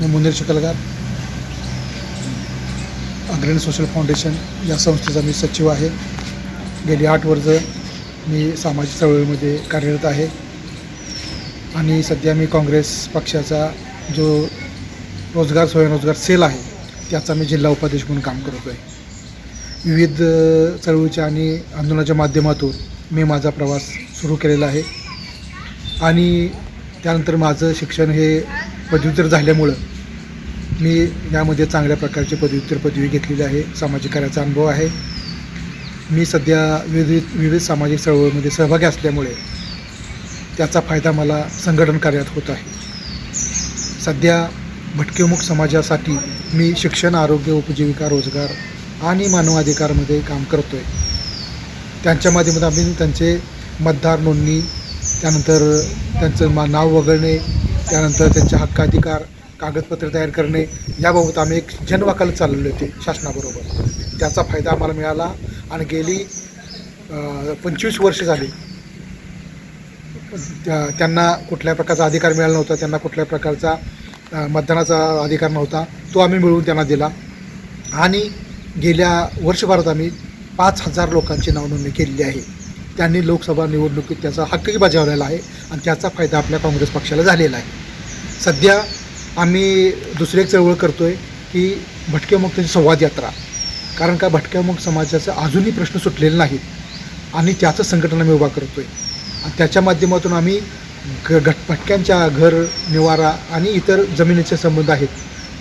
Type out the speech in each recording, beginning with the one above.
मी मुनीर शिकलगार. अग्रणी social foundation या संस्थेचा मी सचिव आहे. गेली आठ वर्ष मी सामाजिक चळवळीमध्ये कार्यरत आहे. आणि सध्या मी काँग्रेस पक्षाचा जो रोजगार स्वयंरोजगार सेल आहे त्याचा मी जिल्हा उपाध्यक्ष म्हणून काम करतो आहे विविध चळवळीच्या आणि आंदोलनाच्या माध्यमातून मी माझा प्रवास सुरू केलेला आहे. आणि त्यानंतर माझं शिक्षण हे पदव्युत्तर झाल्यामुळं मी यामध्ये चांगल्या प्रकारची पदव्युत्तर पदवी घेतलेली आहे. सामाजिक कार्याचा अनुभव आहे. मी सध्या विविध विविध सामाजिक चळवळीमध्ये सहभागी असल्यामुळे त्याचा फायदा मला संघटन कार्यात होत आहे. सध्या भटकेमुख समाजासाठी मी शिक्षण आरोग्य उपजीविका रोजगार आणि मानवाधिकारमध्ये काम करतो आहे त्यांच्या माध्यमातून आम्ही त्यांचे मतदार नोंदणी त्यानंतर त्यांचं मा नाव वगळणे त्यानंतर त्यांचे हक्काधिकार कागदपत्र तयार करणे याबाबत आम्ही एक जनवाकाल चालवले होते शासनाबरोबर. त्याचा फायदा आम्हाला मिळाला आणि गेली पंचवीस वर्ष झाली. त्या त्यांना कुठल्या प्रकारचा अधिकार मिळाला नव्हता त्यांना कुठल्या प्रकारचा मतदानाचा अधिकार नव्हता तो आम्ही मिळवून त्यांना दिला. आणि गेल्या वर्षभरात आम्ही पाच हजार लोकांची नावनोंदणी केलेली आहे. त्यांनी लोकसभा निवडणुकीत त्याचा हक्कही बजावलेला आहे आणि त्याचा फायदा आपल्या काँग्रेस पक्षाला झालेला आहे. सध्या आम्ही दुसरी एक चळवळ करतो आहे की भटक्यामुक्तांची संवाद यात्रा. कारण का भटक्यामुक्त समाजाचा अजूनही प्रश्न सुटलेले नाहीत आणि त्याचं संघटन आम्ही उभा करतो आहे आणि त्याच्या माध्यमातून आम्ही ग घट भटक्यांच्या घर निवारा आणि इतर जमिनीचे संबंध आहेत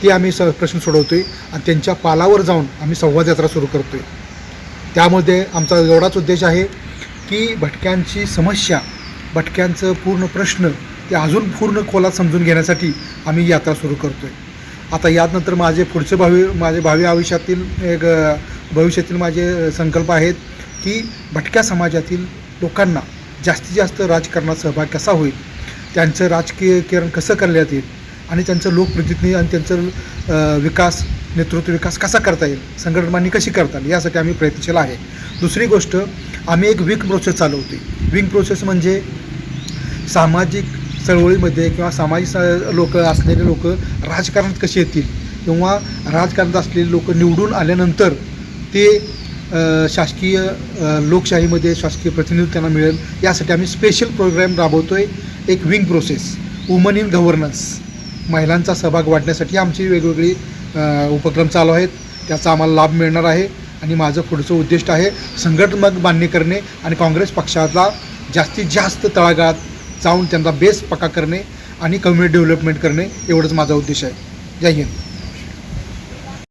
ते आम्ही स प्रश्न सोडवतो आहे आणि त्यांच्या पालावर जाऊन आम्ही संवाद यात्रा सुरू करतो आहे त्यामध्ये आमचा एवढाच उद्देश आहे की भटक्यांची समस्या भटक्यांचं पूर्ण प्रश्न ते अजून पूर्ण खोलात समजून घेण्यासाठी आम्ही यात्रा सुरू करतो आहे आता यानंतर माझे पुढचे भावी माझे भावी आयुष्यातील एक भविष्यातील माझे संकल्प आहेत की भटक्या समाजातील लोकांना जास्तीत जास्त राजकारणात सहभाग कसा होईल त्यांचं राजकीयकरण कसं करण्यात येईल आणि त्यांचं लोकप्रतिनिधी आणि त्यांचं विकास नेतृत्व विकास कसा करता येईल? संघटनांनी कशी करता येईल? यासाठी आम्ही प्रयत्नशील आहे. दुसरी गोष्ट आम्ही एक विंग प्रोसेस चालवते विंग प्रोसेस म्हणजे सामाजिक चळवळीमध्ये किंवा सामाजिक स लोक असलेले लोक राजकारणात कसे येतील किंवा राजकारणात असलेले लोक निवडून आल्यानंतर ते शासकीय लोकशाहीमध्ये शासकीय प्रतिनिधित्व त्यांना मिळेल. यासाठी आम्ही स्पेशल प्रोग्रॅम राबवतो आहे एक wing process woman in governance महिलांचा सहभाग वाढण्यासाठी आमची वेगवेगळी उपक्रम चालू आहेत. त्याचा आम्हाला लाभ मिळणार आहे आणि माझं पुढचं उद्दिष्ट आहे संघटनात्मक बांधणी करणे आणि काँग्रेस पक्षाला जास्तीत जास्त तळागाळात जाऊन त्यांचा बेस पक्का करणे आणि कम्युनिटी डेव्हलपमेंट करणे एवढंच माझा उद्देश आहे. जय हिंद.